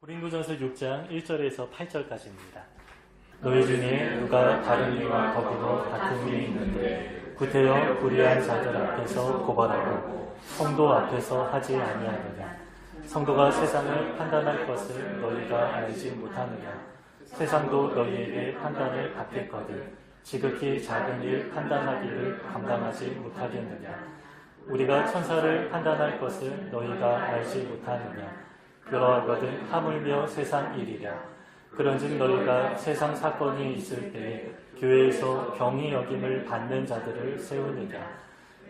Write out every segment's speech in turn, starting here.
고린도전서 6장 1절에서 8절까지입니다. 너희 중에 누가 다른 이와 더불어 다툼이 있는데 구태여 불의한 자들 앞에서 고발하고 성도 앞에서 하지 아니하느냐. 성도가 세상을 판단할 것을 너희가 알지 못하느냐. 세상도 너희에게 판단을 받겠거든 지극히 작은 일 판단하기를 감당하지 못하겠느냐. 우리가 천사를 판단할 것을 너희가 알지 못하느냐 그러하거든 하물며 세상 일이랴. 그런즉 너희가 세상 사건이 있을 때 교회에서 경이 여김을 받는 자들을 세우느냐.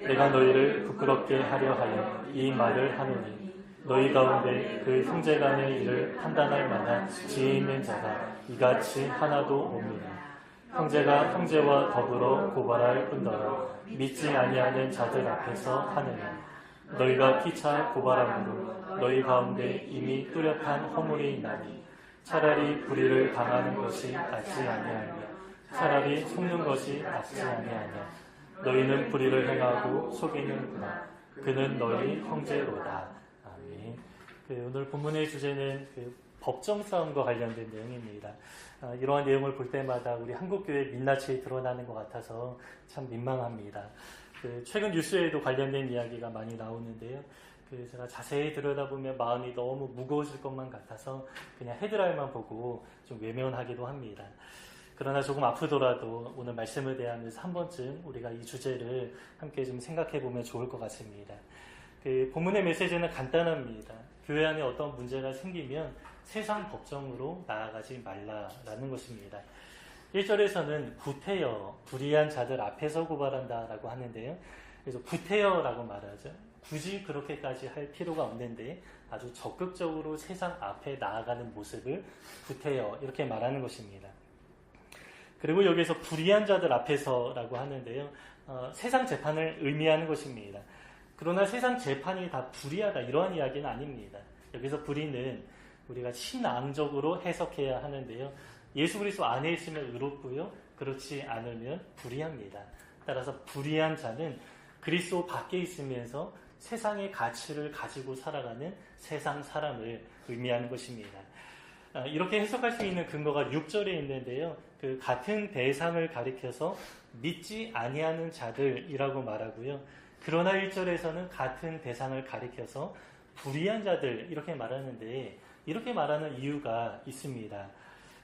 내가 너희를 부끄럽게 하려 하여 이 말을 하노니 너희 가운데 그 형제 간의 일을 판단할 만한 지혜 있는 자가 이같이 하나도 없느냐. 형제가 형제와 더불어 고발할 뿐더러 믿지 아니하는 자들 앞에서 하느냐. 너희가 피차 고발함으로 너희 가운데 이미 뚜렷한 허물이 있나니 차라리 불의를 당하는 것이 낫지 아니하냐 차라리 속는 것이 낫지 아니하냐 너희는 불의를 행하고 속이는구나 그는 너희 형제로다 아멘 그 오늘 본문의 주제는 그 법정 싸움과 관련된 내용입니다. 아, 이러한 내용을 볼 때마다 우리 한국교회 민낯이 드러나는 것 같아서 참 민망합니다. 그 최근 뉴스에도 관련된 이야기가 많이 나오는데요. 그 제가 자세히 들여다보면 마음이 너무 무거워질 것만 같아서 그냥 헤드라인만 보고 좀 외면하기도 합니다. 그러나 조금 아프더라도 오늘 말씀을 대하면서 한 번쯤 우리가 이 주제를 함께 좀 생각해 보면 좋을 것 같습니다. 그 본문의 메시지는 간단합니다. 교회 안에 어떤 문제가 생기면 세상 법정으로 나아가지 말라라는 것입니다. 1절에서는 구태여, 불의한 자들 앞에서 고발한다 라고 하는데요. 그래서 구태여라고 말하죠. 굳이 그렇게까지 할 필요가 없는데 아주 적극적으로 세상 앞에 나아가는 모습을 구태여 이렇게 말하는 것입니다. 그리고 여기서 불의한 자들 앞에서라고 하는데요. 어, 세상 재판을 의미하는 것입니다. 그러나 세상 재판이 다 불의하다 이러한 이야기는 아닙니다. 여기서 불의는 우리가 신앙적으로 해석해야 하는데요. 예수 그리스도 안에 있으면 의롭고요. 그렇지 않으면 불의합니다. 따라서 불의한 자는 그리스도 밖에 있으면서 세상의 가치를 가지고 살아가는 세상 사람을 의미하는 것입니다. 아, 이렇게 해석할 수 있는 근거가 6절에 있는데요. 그 같은 대상을 가리켜서 믿지 아니하는 자들이라고 말하고요. 그러나 1절에서는 같은 대상을 가리켜서 불의한 자들 이렇게 말하는데 이렇게 말하는 이유가 있습니다.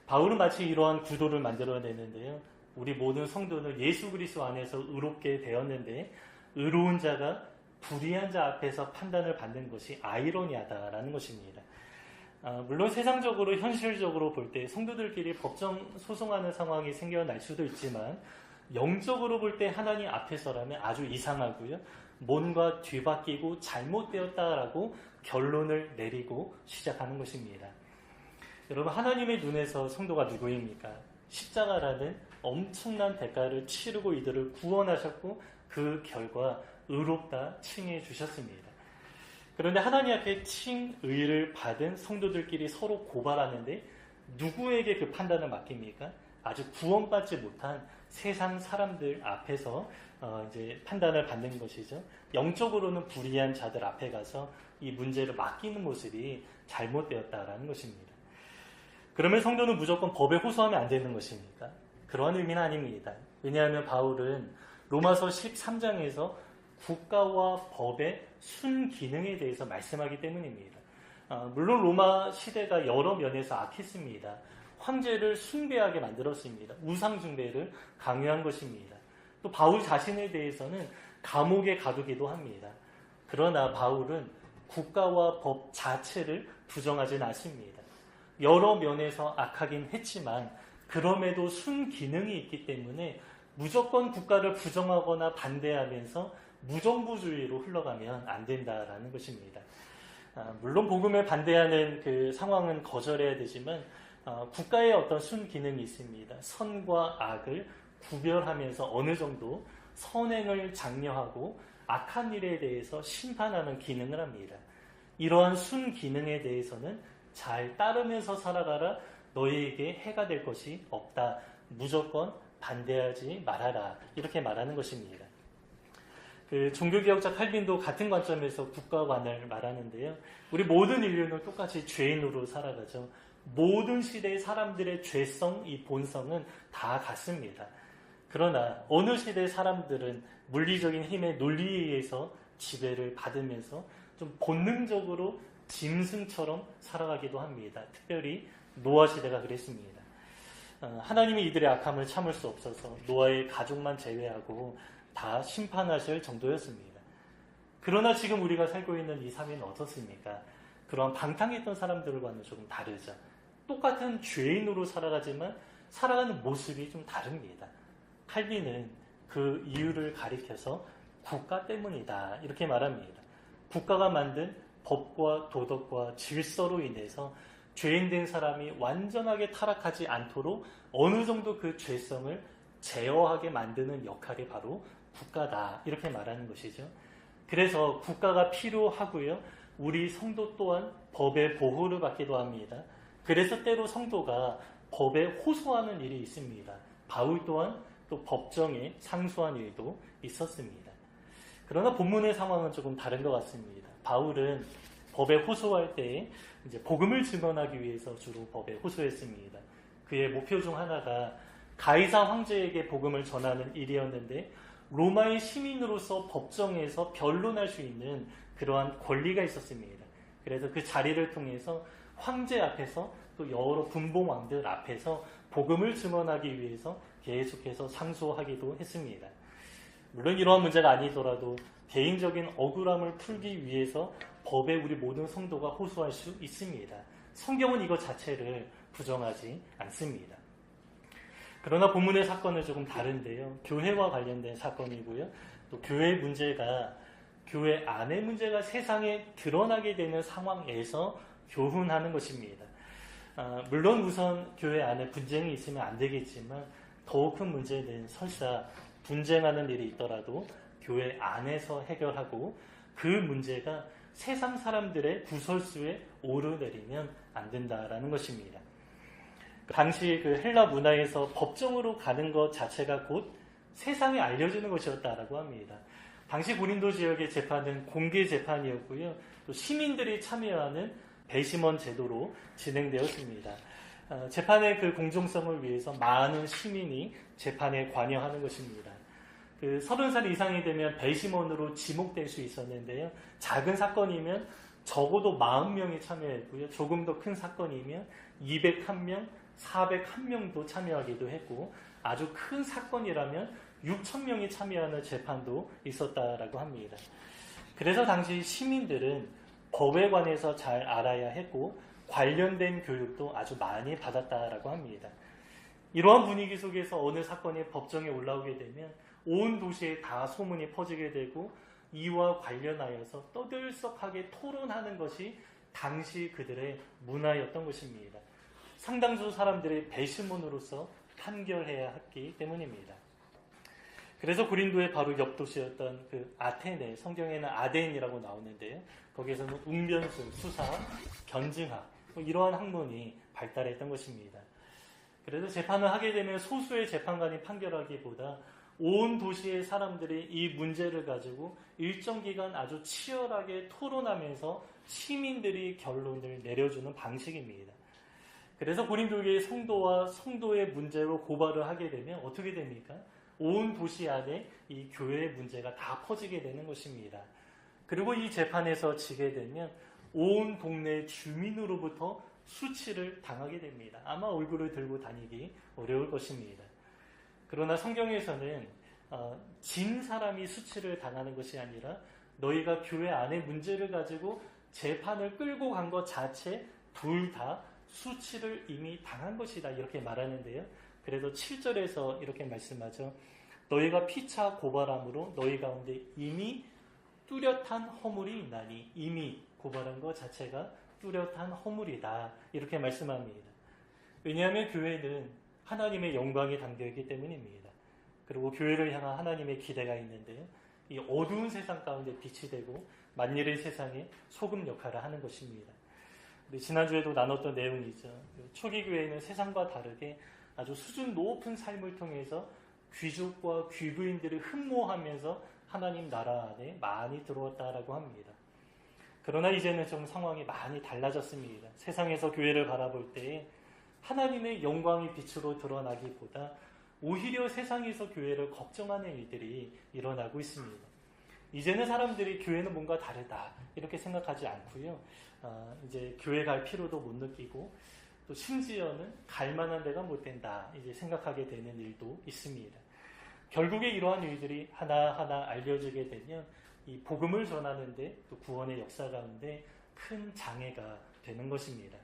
바울은 마치 이러한 구도를 만들어내는데요. 우리 모든 성도는 예수 그리스도 안에서 의롭게 되었는데 의로운 자가 불의한 자 앞에서 판단을 받는 것이 아이러니하다라는 것입니다. 아, 물론 세상적으로 현실적으로 볼 때 성도들끼리 법정 소송하는 상황이 생겨날 수도 있지만 영적으로 볼 때 하나님 앞에서라면 아주 이상하고요. 뭔가 뒤바뀌고 잘못되었다라고 결론을 내리고 시작하는 것입니다. 여러분 하나님의 눈에서 성도가 누구입니까? 십자가라는 엄청난 대가를 치르고 이들을 구원하셨고 그 결과 의롭다 칭해 주셨습니다. 그런데 하나님 앞에 칭의를 받은 성도들끼리 서로 고발하는데 누구에게 그 판단을 맡깁니까? 아주 구원받지 못한 세상 사람들 앞에서 어 이제 판단을 받는 것이죠. 영적으로는 불의한 자들 앞에 가서 이 문제를 맡기는 모습이 잘못되었다라는 것입니다. 그러면 성도는 무조건 법에 호소하면 안 되는 것입니까? 그러한 의미는 아닙니다. 왜냐하면 바울은 로마서 13장에서 국가와 법의 순기능에 대해서 말씀하기 때문입니다. 아, 물론 로마 시대가 여러 면에서 악했습니다. 황제를 숭배하게 만들었습니다. 우상 숭배를 강요한 것입니다. 또 바울 자신에 대해서는 감옥에 가두기도 합니다. 그러나 바울은 국가와 법 자체를 부정하지는 않습니다. 여러 면에서 악하긴 했지만 그럼에도 순기능이 있기 때문에 무조건 국가를 부정하거나 반대하면서 무정부주의로 흘러가면 안 된다라는 것입니다. 아, 물론 복음에 반대하는 그 상황은 거절해야 되지만 어, 국가의 어떤 순기능이 있습니다. 선과 악을 구별하면서 어느 정도 선행을 장려하고 악한 일에 대해서 심판하는 기능을 합니다. 이러한 순기능에 대해서는 잘 따르면서 살아가라 너희에게 해가 될 것이 없다. 무조건 반대하지 말아라. 이렇게 말하는 것입니다. 그 종교개혁자 칼빈도 같은 관점에서 국가관을 말하는데요. 우리 모든 인류는 똑같이 죄인으로 살아가죠. 모든 시대의 사람들의 죄성, 이 본성은 다 같습니다. 그러나 어느 시대의 사람들은 물리적인 힘의 논리에 의해서 지배를 받으면서 좀 본능적으로 짐승처럼 살아가기도 합니다. 특별히 노아 시대가 그랬습니다. 어, 하나님이 이들의 악함을 참을 수 없어서 노아의 가족만 제외하고 다 심판하실 정도였습니다. 그러나 지금 우리가 살고 있는 이 삶은 어떻습니까? 그런 방탕했던 사람들과는 조금 다르죠. 똑같은 죄인으로 살아가지만 살아가는 모습이 좀 다릅니다. 칼빈은 그 이유를 가리켜서 국가 때문이다. 이렇게 말합니다. 국가가 만든 법과 도덕과 질서로 인해서 죄인된 사람이 완전하게 타락하지 않도록 어느 정도 그 죄성을 제어하게 만드는 역할이 바로 국가다. 이렇게 말하는 것이죠. 그래서 국가가 필요하고요. 우리 성도 또한 법의 보호를 받기도 합니다. 그래서 때로 성도가 법에 호소하는 일이 있습니다. 바울 또한 또 법정에 상소한 일도 있었습니다. 그러나 본문의 상황은 조금 다른 것 같습니다. 바울은 법에 호소할 때에 이제 복음을 증언하기 위해서 주로 법에 호소했습니다. 그의 목표 중 하나가 가이사 황제에게 복음을 전하는 일이었는데 로마의 시민으로서 법정에서 변론할 수 있는 그러한 권리가 있었습니다. 그래서 그 자리를 통해서 황제 앞에서 또 여러 분봉 왕들 앞에서 복음을 증언하기 위해서 계속해서 상소하기도 했습니다. 물론 이러한 문제가 아니더라도 개인적인 억울함을 풀기 위해서 법에 우리 모든 성도가 호소할 수 있습니다. 성경은 이것 자체를 부정하지 않습니다. 그러나 본문의 사건은 조금 다른데요. 교회와 관련된 사건이고요. 또 교회 문제가 교회 안의 문제가 세상에 드러나게 되는 상황에서 교훈하는 것입니다. 아, 물론 우선 교회 안에 분쟁이 있으면 안 되겠지만 더욱 큰 문제는 설사 분쟁하는 일이 있더라도 교회 안에서 해결하고 그 문제가 세상 사람들의 구설수에 오르내리면 안 된다라는 것입니다. 당시 그 헬라 문화에서 법정으로 가는 것 자체가 곧 세상에 알려지는 것이었다라고 합니다. 당시 고린도 지역의 재판은 공개 재판이었고요. 또 시민들이 참여하는 배심원 제도로 진행되었습니다. 어, 재판의 그 공정성을 위해서 많은 시민이 재판에 관여하는 것입니다. 그 서른 살 이상이 되면 배심원으로 지목될 수 있었는데요. 작은 사건이면 적어도 40명이 참여했고요. 조금 더 큰 사건이면 201명, 401명도 참여하기도 했고 아주 큰 사건이라면 6천 명이 참여하는 재판도 있었다라고 합니다. 그래서 당시 시민들은 법에 관해서 잘 알아야 했고 관련된 교육도 아주 많이 받았다라고 합니다. 이러한 분위기 속에서 어느 사건이 법정에 올라오게 되면 온 도시에 다 소문이 퍼지게 되고 이와 관련하여서 떠들썩하게 토론하는 것이 당시 그들의 문화였던 것입니다. 상당수 사람들의 배심원으로서 판결해야 했기 때문입니다. 그래서 고린도의 바로 옆 도시였던 그 아테네, 성경에는 아덴이라고 나오는데요. 거기에서는 웅변술, 수사, 견증학, 뭐 이러한 학문이 발달했던 것입니다. 그래서 재판을 하게 되면 소수의 재판관이 판결하기보다 온 도시의 사람들이 이 문제를 가지고 일정 기간 아주 치열하게 토론하면서 시민들이 결론을 내려주는 방식입니다. 그래서 고린도교의 성도와 성도의 문제로 고발을 하게 되면 어떻게 됩니까? 온 도시 안에 이 교회의 문제가 다 퍼지게 되는 것입니다. 그리고 이 재판에서 지게 되면 온 동네 주민으로부터 수치를 당하게 됩니다. 아마 얼굴을 들고 다니기 어려울 것입니다. 그러나 성경에서는 어, 진 사람이 수치를 당하는 것이 아니라 너희가 교회 안에 문제를 가지고 재판을 끌고 간 것 자체 둘 다 수치를 이미 당한 것이다 이렇게 말하는데요. 그래서 7절에서 이렇게 말씀하죠. 너희가 피차 고발함으로 너희 가운데 이미 뚜렷한 허물이 있나니 이미 고발한 것 자체가 뚜렷한 허물이다 이렇게 말씀합니다. 왜냐하면 교회는 하나님의 영광이 담겨있기 때문입니다. 그리고 교회를 향한 하나님의 기대가 있는데요. 이 어두운 세상 가운데 빛이 되고 만일의 세상에 소금 역할을 하는 것입니다. 우리 지난주에도 나눴던 내용이죠. 초기 교회는 세상과 다르게 아주 수준 높은 삶을 통해서 귀족과 귀부인들을 흠모하면서 하나님 나라 안에 많이 들어왔다라고 합니다. 그러나 이제는 좀 상황이 많이 달라졌습니다. 세상에서 교회를 바라볼 때 하나님의 영광이 빛으로 드러나기보다 오히려 세상에서 교회를 걱정하는 일들이 일어나고 있습니다. 이제는 사람들이 교회는 뭔가 다르다 이렇게 생각하지 않고요. 아, 이제 교회 갈 필요도 못 느끼고 또 심지어는 갈 만한 데가 못 된다 이제 생각하게 되는 일도 있습니다. 결국에 이러한 일들이 하나하나 알려지게 되면 이 복음을 전하는데 또 구원의 역사 가운데 큰 장애가 되는 것입니다.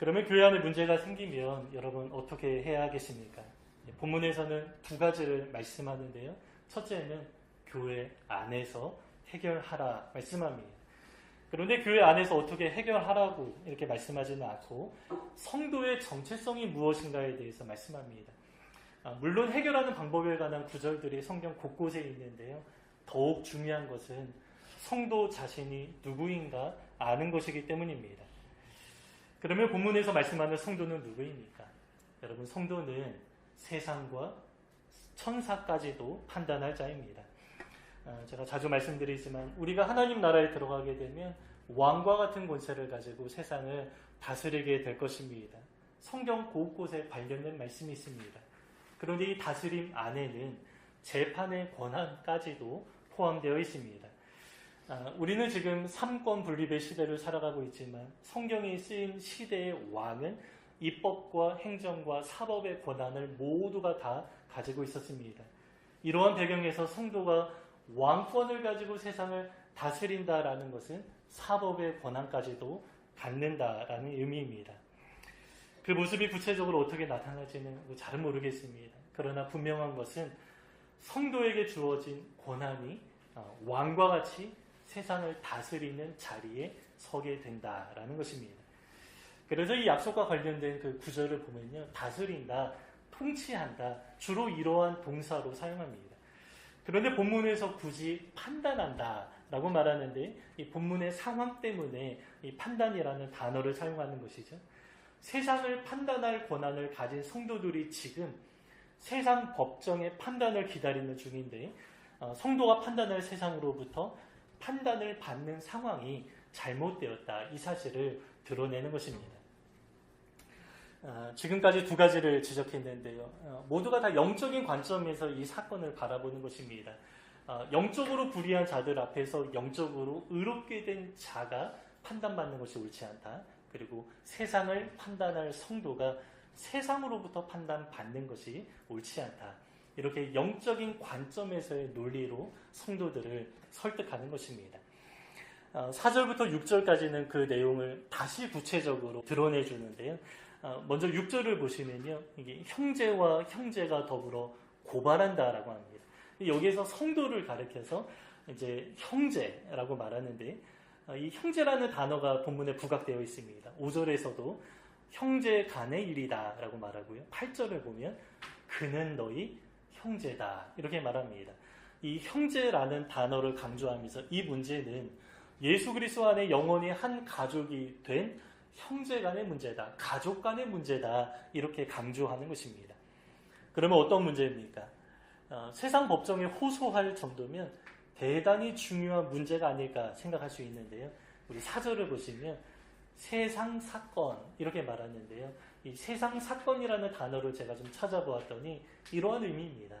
그러면 교회 안에 문제가 생기면 여러분 어떻게 해야 하겠습니까? 본문에서는 두 가지를 말씀하는데요. 첫째는 교회 안에서 해결하라 말씀합니다. 그런데 교회 안에서 어떻게 해결하라고 이렇게 말씀하지는 않고 성도의 정체성이 무엇인가에 대해서 말씀합니다. 아, 물론 해결하는 방법에 관한 구절들이 성경 곳곳에 있는데요. 더욱 중요한 것은 성도 자신이 누구인가 아는 것이기 때문입니다. 그러면 본문에서 말씀하는 성도는 누구입니까? 여러분, 성도는 세상과 천사까지도 판단할 자입니다. 아, 제가 자주 말씀드리지만 우리가 하나님 나라에 들어가게 되면 왕과 같은 권세를 가지고 세상을 다스리게 될 것입니다. 성경 곳곳에 관련된 말씀이 있습니다. 그런데 이 다스림 안에는 재판의 권한까지도 포함되어 있습니다. 아, 우리는 지금 삼권 분립의 시대를 살아가고 있지만 성경에 쓰인 시대의 왕은 입법과 행정과 사법의 권한을 모두가 다 가지고 있었습니다. 이러한 배경에서 성도가 왕권을 가지고 세상을 다스린다라는 것은 사법의 권한까지도 갖는다라는 의미입니다. 그 모습이 구체적으로 어떻게 나타날지는 뭐 잘은 모르겠습니다. 그러나 분명한 것은 성도에게 주어진 권한이 어, 왕과 같이 세상을 다스리는 자리에 서게 된다라는 것입니다. 그래서 이 약속과 관련된 그 구절을 보면요. 다스린다, 통치한다, 주로 이러한 동사로 사용합니다. 그런데 본문에서 굳이 판단한다 라고 말하는데 이 본문의 상황 때문에 이 판단이라는 단어를 사용하는 것이죠. 세상을 판단할 권한을 가진 성도들이 지금 세상 법정의 판단을 기다리는 중인데 어, 성도가 판단할 세상으로부터 판단을 받는 상황이 잘못되었다 이 사실을 드러내는 것입니다. 어, 지금까지 두 가지를 지적했는데요. 어, 모두가 다 영적인 관점에서 이 사건을 바라보는 것입니다. 어, 영적으로 불의한 자들 앞에서 영적으로 의롭게 된 자가 판단받는 것이 옳지 않다. 그리고 세상을 판단할 성도가 세상으로부터 판단받는 것이 옳지 않다. 이렇게 영적인 관점에서의 논리로 성도들을 설득하는 것입니다. 4절부터 6절까지는 그 내용을 다시 구체적으로 드러내 주는데요. 어, 먼저 6절을 보시면요. 이게 형제와 형제가 더불어 고발한다라고 합니다. 여기에서 성도를 가리켜서 이제 형제라고 말하는데 어, 이 형제라는 단어가 본문에 부각되어 있습니다. 5절에서도 형제 간의 일이다라고 말하고요. 8절을 보면 그는 너희 형제다 이렇게 말합니다. 이 형제라는 단어를 강조하면서 이 문제는 예수 그리스도 안에 영원히 한 가족이 된 형제 간의 문제다, 가족 간의 문제다, 이렇게 강조하는 것입니다. 그러면 어떤 문제입니까? 어, 세상 법정에 호소할 정도면 대단히 중요한 문제가 아닐까 생각할 수 있는데요. 우리 사절을 보시면 세상 사건 이렇게 말하는데요. 이 세상 사건이라는 단어를 제가 좀 찾아보았더니 이러한 의미입니다.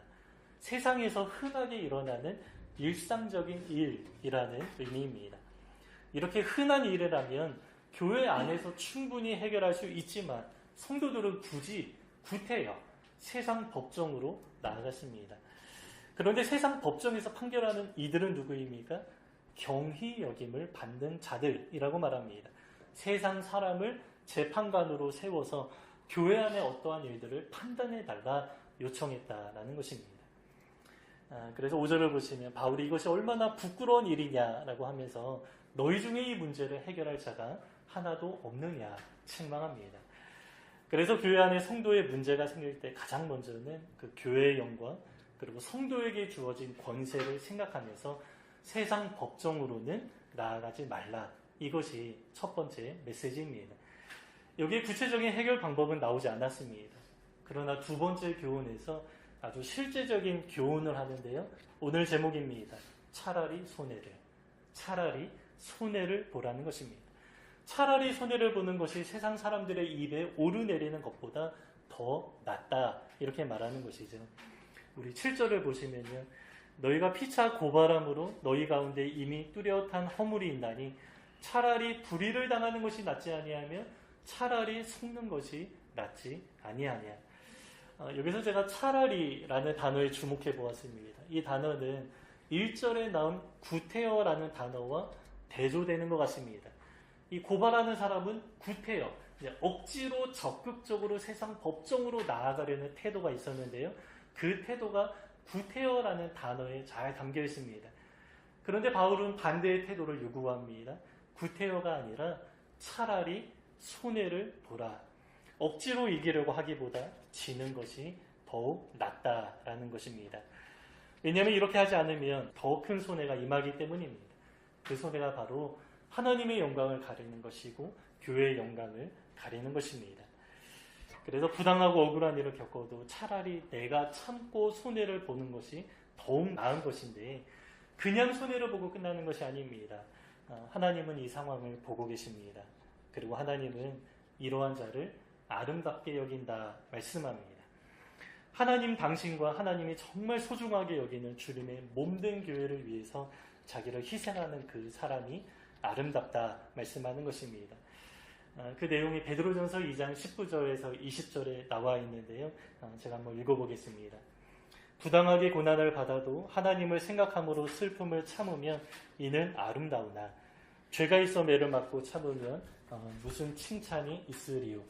세상에서 흔하게 일어나는 일상적인 일이라는 의미입니다. 이렇게 흔한 일이라면 교회 안에서 충분히 해결할 수 있지만 성도들은 굳이 구태여 세상 법정으로 나아갔습니다. 그런데 세상 법정에서 판결하는 이들은 누구입니까? 경희 여김을 받는 자들이라고 말합니다. 세상 사람을 재판관으로 세워서 교회 안에 어떠한 일들을 판단해 달라 요청했다라는 것입니다. 아, 그래서 5절을 보시면 바울이 이것이 얼마나 부끄러운 일이냐라고 하면서 너희 중에 이 문제를 해결할 자가 하나도 없느냐 책망합니다. 그래서 교회 안에 성도의 문제가 생길 때 가장 먼저는 그 교회의 영광 그리고 성도에게 주어진 권세를 생각하면서 세상 법정으로는 나아가지 말라. 이것이 첫 번째 메시지입니다. 여기에 구체적인 해결 방법은 나오지 않았습니다. 그러나 두 번째 교훈에서 아주 실제적인 교훈을 하는데요. 오늘 제목입니다. 차라리 손해를. 차라리 손해를 보라는 것입니다. 차라리 손해를 보는 것이 세상 사람들의 입에 오르내리는 것보다 더 낫다. 이렇게 말하는 것이죠. 우리 7절을 보시면요. 너희가 피차 고바람으로 너희 가운데 이미 뚜렷한 허물이 있나니 차라리 불의를 당하는 것이 낫지 아니하며 차라리 속는 것이 낫지 아니하냐. 어, 여기서 제가 차라리라는 단어에 주목해 보았습니다. 이 단어는 1절에 나온 구태여라는 단어와 대조되는 것 같습니다. 이 고발하는 사람은 구태여, 억지로 적극적으로 세상 법정으로 나아가려는 태도가 있었는데요. 그 태도가 구태여라는 단어에 잘 담겨 있습니다. 그런데 바울은 반대의 태도를 요구합니다. 구태여가 아니라 차라리 손해를 보라. 억지로 이기려고 하기보다 지는 것이 더욱 낫다라는 것입니다. 왜냐하면 이렇게 하지 않으면 더 큰 손해가 임하기 때문입니다. 그 손해가 바로 하나님의 영광을 가리는 것이고 교회의 영광을 가리는 것입니다. 그래서 부당하고 억울한 일을 겪어도 차라리 내가 참고 손해를 보는 것이 더욱 나은 것인데 그냥 손해를 보고 끝나는 것이 아닙니다. 어, 하나님은 이 상황을 보고 계십니다. 그리고 하나님은 이러한 자를 아름답게 여긴다 말씀합니다. 하나님 당신과 하나님이 정말 소중하게 여기는 주님의 몸된 교회를 위해서 자기를 희생하는 그 사람이 아름답다 말씀하는 것입니다. 아, 그 내용이 베드로전서 2장 19절에서 20절에 나와 있는데요. 아, 제가 한번 읽어보겠습니다. 부당하게 고난을 받아도 하나님을 생각함으로 슬픔을 참으면 이는 아름다우나 죄가 있어 매를 맞고 참으면 어, 무슨 칭찬이 있으리요.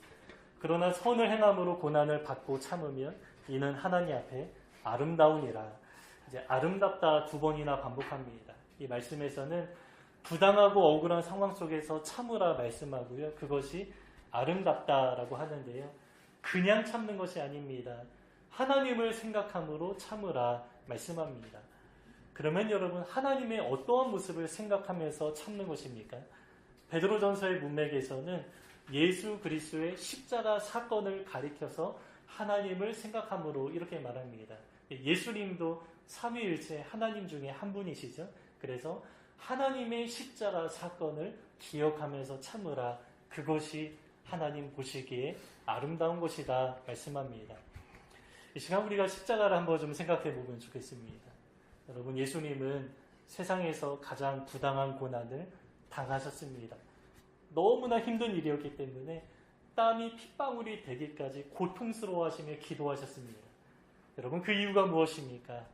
그러나 선을 행함으로 고난을 받고 참으면 이는 하나님 앞에 아름다우니라. 이제 아름답다 두 번이나 반복합니다. 이 말씀에서는 부당하고 억울한 상황 속에서 참으라 말씀하고요. 그것이 아름답다라고 하는데요. 그냥 참는 것이 아닙니다. 하나님을 생각함으로 참으라 말씀합니다. 그러면 여러분 하나님의 어떠한 모습을 생각하면서 참는 것입니까? 베드로전서의 문맥에서는 예수 그리스도의 십자가 사건을 가리켜서 하나님을 생각함으로 이렇게 말합니다. 예수님도 삼위일체 하나님 중에 한 분이시죠. 그래서 하나님의 십자가 사건을 기억하면서 참으라. 그것이 하나님 보시기에 아름다운 것이다 말씀합니다. 이 시간 우리가 십자가를 한번 좀 생각해 보면 좋겠습니다. 여러분 예수님은 세상에서 가장 부당한 고난을 당하셨습니다. 너무나 힘든 일이었기 때문에 땀이 핏방울이 되기까지 고통스러워 하시며 기도하셨습니다. 여러분 그 이유가 무엇입니까?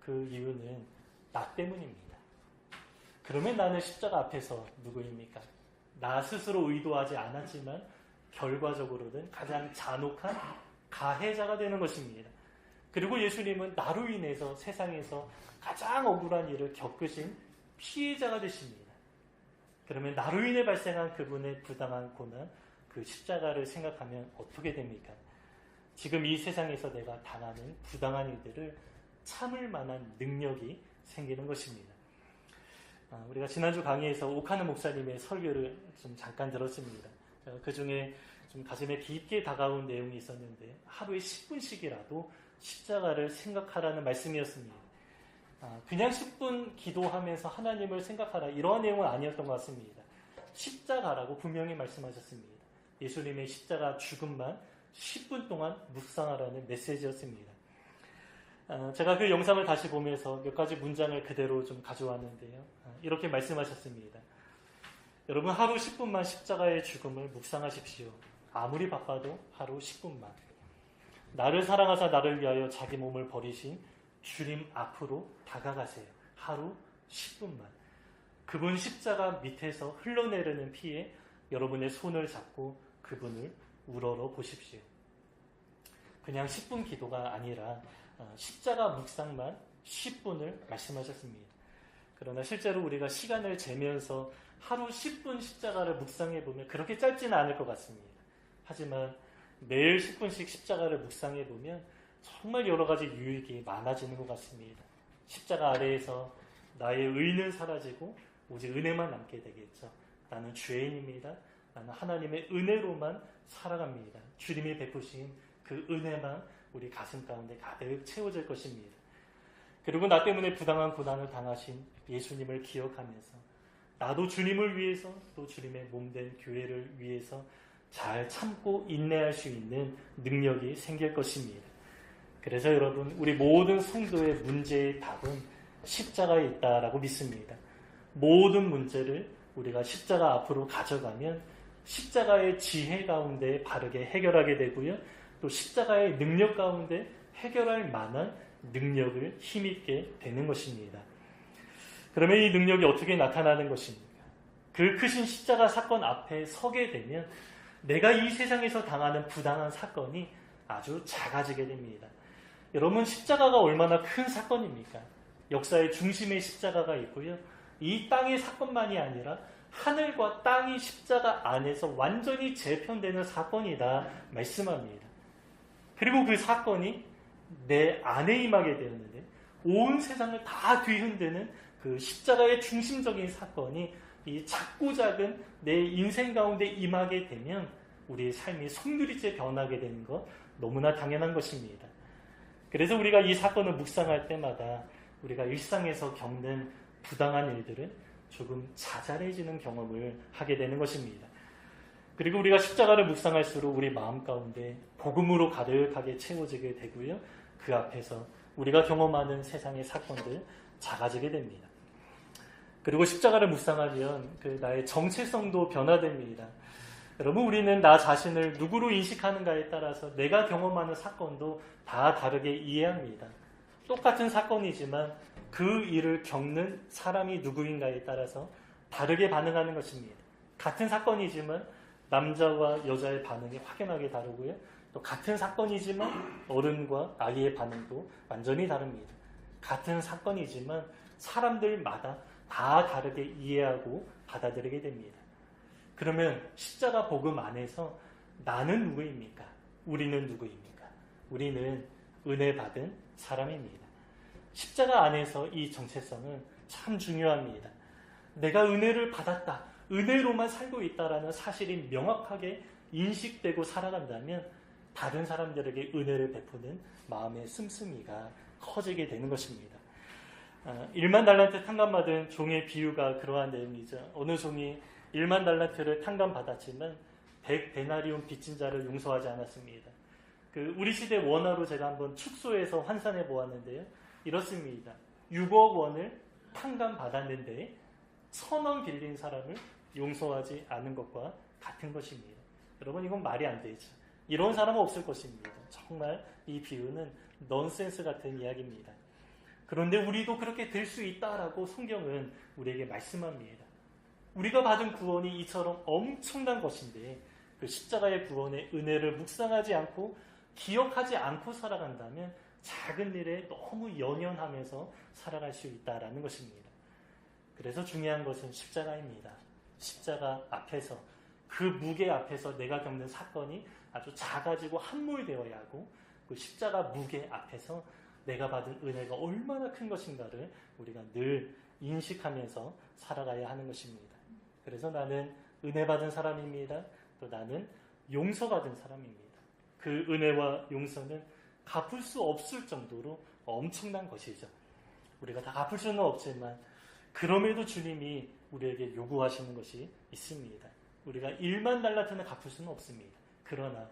그 이유는 나 때문입니다. 그러면 나는 십자가 앞에서 누구입니까? 나 스스로 의도하지 않았지만 결과적으로는 가장 잔혹한 가해자가 되는 것입니다. 그리고 예수님은 나로 인해서 세상에서 가장 억울한 일을 겪으신 피해자가 되십니다. 그러면 나로 인해 발생한 그분의 부당한 고난, 그 십자가를 생각하면 어떻게 됩니까? 지금 이 세상에서 내가 당하는 부당한 일들을 참을 만한 능력이 생기는 것입니다. 아, 우리가 지난주 강의에서 오카는 목사님의 설교를 좀 잠깐 들었습니다. 그 중에 좀 가슴에 깊게 다가온 내용이 있었는데 하루에 10분씩이라도 십자가를 생각하라는 말씀이었습니다. 아, 그냥 10분 기도하면서 하나님을 생각하라 이러한 내용은 아니었던 것 같습니다. 십자가라고 분명히 말씀하셨습니다. 예수님의 십자가 죽음만 10분 동안 묵상하라는 메시지였습니다. 아, 제가 그 영상을 다시 보면서 몇 가지 문장을 그대로 좀 가져왔는데요. 아, 이렇게 말씀하셨습니다. 여러분 하루 10분만 십자가의 죽음을 묵상하십시오. 아무리 바빠도 하루 10분만. 나를 사랑하사 나를 위하여 자기 몸을 버리신 주님 앞으로 다가가세요. 하루 10분만. 그분 십자가 밑에서 흘러내리는 피에 여러분의 손을 잡고 그분을 우러러 보십시오. 그냥 10분 기도가 아니라 어, 십자가 묵상만 10분을 말씀하셨습니다. 그러나 실제로 우리가 시간을 재면서 하루 10분 십자가를 묵상해 보면 그렇게 짧지는 않을 것 같습니다. 하지만 매일 10분씩 십자가를 묵상해 보면 정말 여러 가지 유익이 많아지는 것 같습니다. 십자가 아래에서 나의 의는 사라지고 오직 은혜만 남게 되겠죠. 나는 죄인입니다. 나는 하나님의 은혜로만 살아갑니다. 주님이 베푸신 그 은혜만 우리 가슴 가운데 가득 채워질 것입니다. 그리고 나 때문에 부당한 고난을 당하신 예수님을 기억하면서 나도 주님을 위해서 또 주님의 몸된 교회를 위해서 잘 참고 인내할 수 있는 능력이 생길 것입니다. 그래서 여러분, 우리 모든 성도의 문제의 답은 십자가에 있다라고 믿습니다. 모든 문제를 우리가 십자가 앞으로 가져가면 십자가의 지혜 가운데 바르게 해결하게 되고요. 또 십자가의 능력 가운데 해결할 만한 능력을 힘있게 되는 것입니다. 그러면 이 능력이 어떻게 나타나는 것입니까? 그 크신 십자가 사건 앞에 서게 되면 내가 이 세상에서 당하는 부당한 사건이 아주 작아지게 됩니다. 여러분, 십자가가 얼마나 큰 사건입니까? 역사의 중심에 십자가가 있고요. 이 땅의 사건만이 아니라 하늘과 땅이 십자가 안에서 완전히 재편되는 사건이다 말씀합니다. 그리고 그 사건이 내 안에 임하게 되었는데 온 세상을 다 뒤흔드는 그 십자가의 중심적인 사건이 이 작고 작은 내 인생 가운데 임하게 되면 우리의 삶이 송두리째 변하게 되는 것 너무나 당연한 것입니다. 그래서 우리가 이 사건을 묵상할 때마다 우리가 일상에서 겪는 부당한 일들은 조금 자잘해지는 경험을 하게 되는 것입니다. 그리고 우리가 십자가를 묵상할수록 우리 마음 가운데 복음으로 가득하게 채워지게 되고요. 그 앞에서 우리가 경험하는 세상의 사건들 작아지게 됩니다. 그리고 십자가를 묵상하면 그 나의 정체성도 변화됩니다. 여러분, 우리는 나 자신을 누구로 인식하는가에 따라서 내가 경험하는 사건도 다 다르게 이해합니다. 똑같은 사건이지만 그 일을 겪는 사람이 누구인가에 따라서 다르게 반응하는 것입니다. 같은 사건이지만 남자와 여자의 반응이 확연하게 다르고요. 또 같은 사건이지만 어른과 아이의 반응도 완전히 다릅니다. 같은 사건이지만 사람들마다 다 다르게 이해하고 받아들이게 됩니다. 그러면 십자가 복음 안에서 나는 누구입니까? 우리는 누구입니까? 우리는 은혜 받은 사람입니다. 십자가 안에서 이 정체성은 참 중요합니다. 내가 은혜를 받았다. 은혜로만 살고 있다라는 사실이 명확하게 인식되고 살아간다면 다른 사람들에게 은혜를 베푸는 마음의 씀씀이가 커지게 되는 것입니다. 아, 1만 달란트 탕감받은 종의 비유가 그러한 내용이죠. 어느 종이 1만 달란트를 탕감받았지만 100 데나리온 빚진 자를 용서하지 않았습니다. 그 우리 시대 원화로 제가 한번 축소해서 환산해 보았는데요. 이렇습니다. 6억 원을 탕감받았는데 천 원 빌린 사람을 용서하지 않은 것과 같은 것입니다. 여러분 이건 말이 안 되죠. 이런 사람은 없을 것입니다. 정말 이 비유는 넌센스 같은 이야기입니다. 그런데 우리도 그렇게 될 수 있다라고 성경은 우리에게 말씀합니다. 우리가 받은 구원이 이처럼 엄청난 것인데 그 십자가의 구원의 은혜를 묵상하지 않고 기억하지 않고 살아간다면 작은 일에 너무 연연하면서 살아갈 수 있다라는 것입니다. 그래서 중요한 것은 십자가입니다. 십자가 앞에서 그 무게 앞에서 내가 겪는 사건이 아주 작아지고 함몰되어야 하고 그 십자가 무게 앞에서 내가 받은 은혜가 얼마나 큰 것인가를 우리가 늘 인식하면서 살아가야 하는 것입니다. 그래서 나는 은혜 받은 사람입니다. 또 나는 용서받은 사람입니다. 그 은혜와 용서는 갚을 수 없을 정도로 엄청난 것이죠. 우리가 다 갚을 수는 없지만 그럼에도 주님이 우리에게 요구하시는 것이 있습니다. 우리가 1만 달라트는 갚을 수는 없습니다. 그러나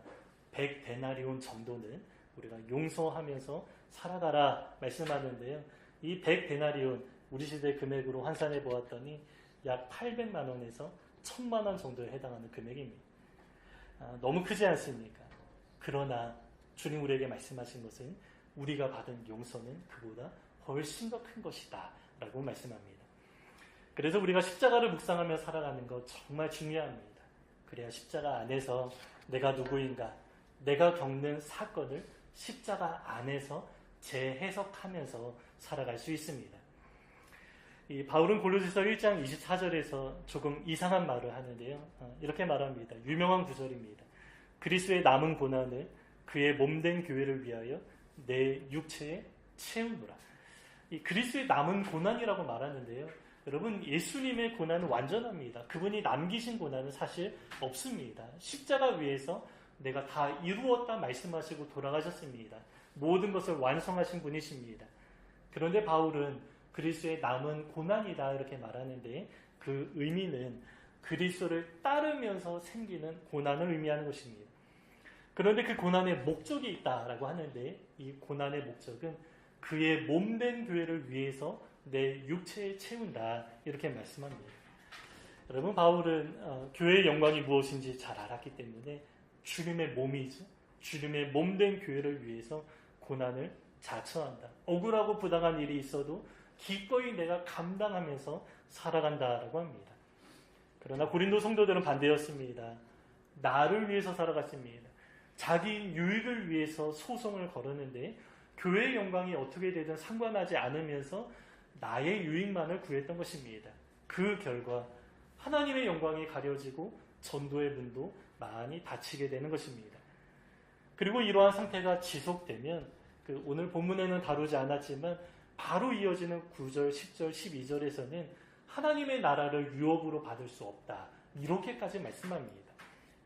100데나리온 정도는 우리가 용서하면서 살아가라 말씀하는데요. 이 100데나리온 우리 시대 금액으로 환산해 보았더니 약 800만 원에서 1000만 원 정도에 해당하는 금액입니다. 아, 너무 크지 않습니까? 그러나 주님 우리에게 말씀하신 것은 우리가 받은 용서는 그보다 훨씬 더 큰 것이다. 라고 말씀합니다. 그래서 우리가 십자가를 묵상하며 살아가는 것 정말 중요합니다. 그래야 십자가 안에서 내가 누구인가, 내가 겪는 사건을 십자가 안에서 재해석하면서 살아갈 수 있습니다. 이 바울은 골로새서 1장 24절에서 조금 이상한 말을 하는데요. 어, 이렇게 말합니다. 유명한 구절입니다. 그리스의 남은 고난을 그의 몸된 교회를 위하여 내 육체에 채우노라. 이 그리스의 남은 고난이라고 말하는데요. 여러분 예수님의 고난은 완전합니다. 그분이 남기신 고난은 사실 없습니다. 십자가 위에서 내가 다 이루었다 말씀하시고 돌아가셨습니다. 모든 것을 완성하신 분이십니다. 그런데 바울은 그리스도의 남은 고난이다 이렇게 말하는데 그 의미는 그리스도를 따르면서 생기는 고난을 의미하는 것입니다. 그런데 그 고난의 목적이 있다라고 하는데 이 고난의 목적은 그의 몸된 교회를 위해서 내 육체에 채운다 이렇게 말씀합니다. 여러분 바울은 어, 교회의 영광이 무엇인지 잘 알았기 때문에 주님의 몸이죠. 주님의 몸된 교회를 위해서 고난을 자처한다. 억울하고 부당한 일이 있어도 기꺼이 내가 감당하면서 살아간다라고 합니다. 그러나 고린도 성도들은 반대였습니다. 나를 위해서 살아갔습니다. 자기 유익을 위해서 소송을 걸었는데 교회의 영광이 어떻게 되든 상관하지 않으면서 나의 유익만을 구했던 것입니다. 그 결과 하나님의 영광이 가려지고 전도의 문도 많이 닫히게 되는 것입니다. 그리고 이러한 상태가 지속되면 그 오늘 본문에는 다루지 않았지만 바로 이어지는 9절, 10절, 12절에서는 하나님의 나라를 유업으로 받을 수 없다. 이렇게까지 말씀합니다.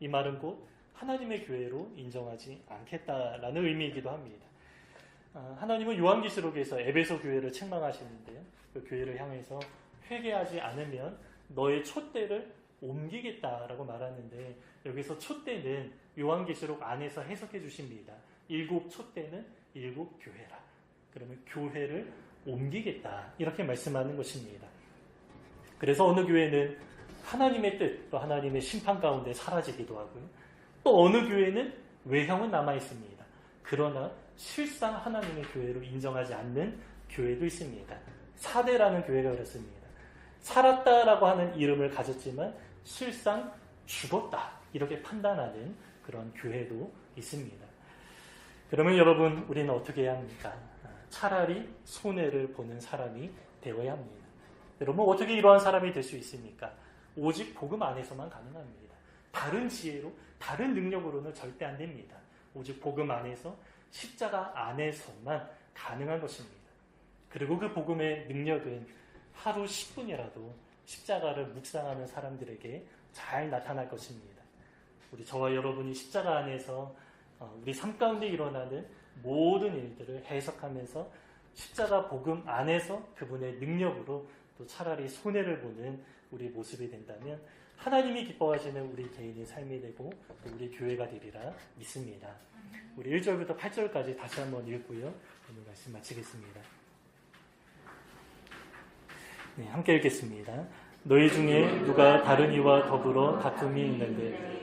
이 말은 곧 하나님의 교회로 인정하지 않겠다라는 의미이기도 합니다. 아, 하나님은 요한기시록에서 에베소 교회를 책망하시는데요. 그 교회를 향해서 회개하지 않으면 너의 촛대를 옮기겠다라고 말하는데 여기서 촛대는 요한계시록 안에서 해석해 주십니다. 일곱 촛대는 일곱 교회라. 그러면 교회를 옮기겠다 이렇게 말씀하는 것입니다. 그래서 어느 교회는 하나님의 뜻, 또 하나님의 심판 가운데 사라지기도 하고요. 또 어느 교회는 외형은 남아 있습니다. 그러나 실상 하나님의 교회로 인정하지 않는 교회도 있습니다. 사대라는 교회가 그렇습니다. 살았다라고 하는 이름을 가졌지만 실상 죽었다 이렇게 판단하는 그런 교회도 있습니다. 그러면 여러분 우리는 어떻게 해야 합니까? 차라리 손해를 보는 사람이 되어야 합니다. 여러분 어떻게 이러한 사람이 될 수 있습니까? 오직 복음 안에서만 가능합니다. 다른 지혜로, 다른 능력으로는 절대 안 됩니다. 오직 복음 안에서 십자가 안에서만 가능한 것입니다. 그리고 그 복음의 능력은 하루 10분이라도 십자가를 묵상하는 사람들에게 잘 나타날 것입니다. 우리 저와 여러분이 십자가 안에서 어, 우리 삶 가운데 일어나는 모든 일들을 해석하면서 십자가 복음 안에서 그분의 능력으로 또 차라리 손해를 보는 우리 모습이 된다면 하나님이 기뻐하시는 우리 개인의 삶이 되고 우리 교회가 되리라 믿습니다. 우리 1절부터 8절까지 다시 한번 읽고요. 오늘 말씀 마치겠습니다. 네, 함께 읽겠습니다. 너희 중에 누가 다른 이와 더불어 다툼이 있는데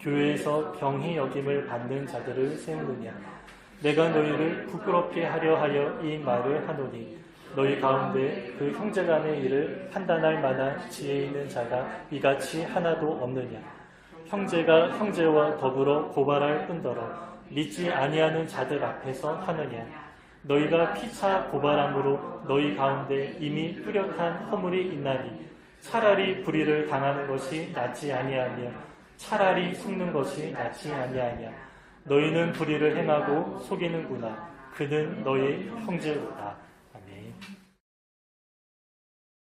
교회에서 경히 여김을 받는 자들을 세우느냐? 내가 너희를 부끄럽게 하려 하여 이 말을 하노니 너희 가운데 그 형제간의 일을 판단할 만한 지혜 있는 자가 이같이 하나도 없느냐? 형제가 형제와 더불어 고발할 뿐더러 믿지 아니하는 자들 앞에서 하느냐? 너희가 피차 고발함으로 너희 가운데 이미 뚜렷한 허물이 있나니 차라리 불의를 당하는 것이 낫지 아니하며 차라리 속는 것이 낫지 아니하냐. 너희는 불의를 행하고 속이는구나. 그는 너희 형제로다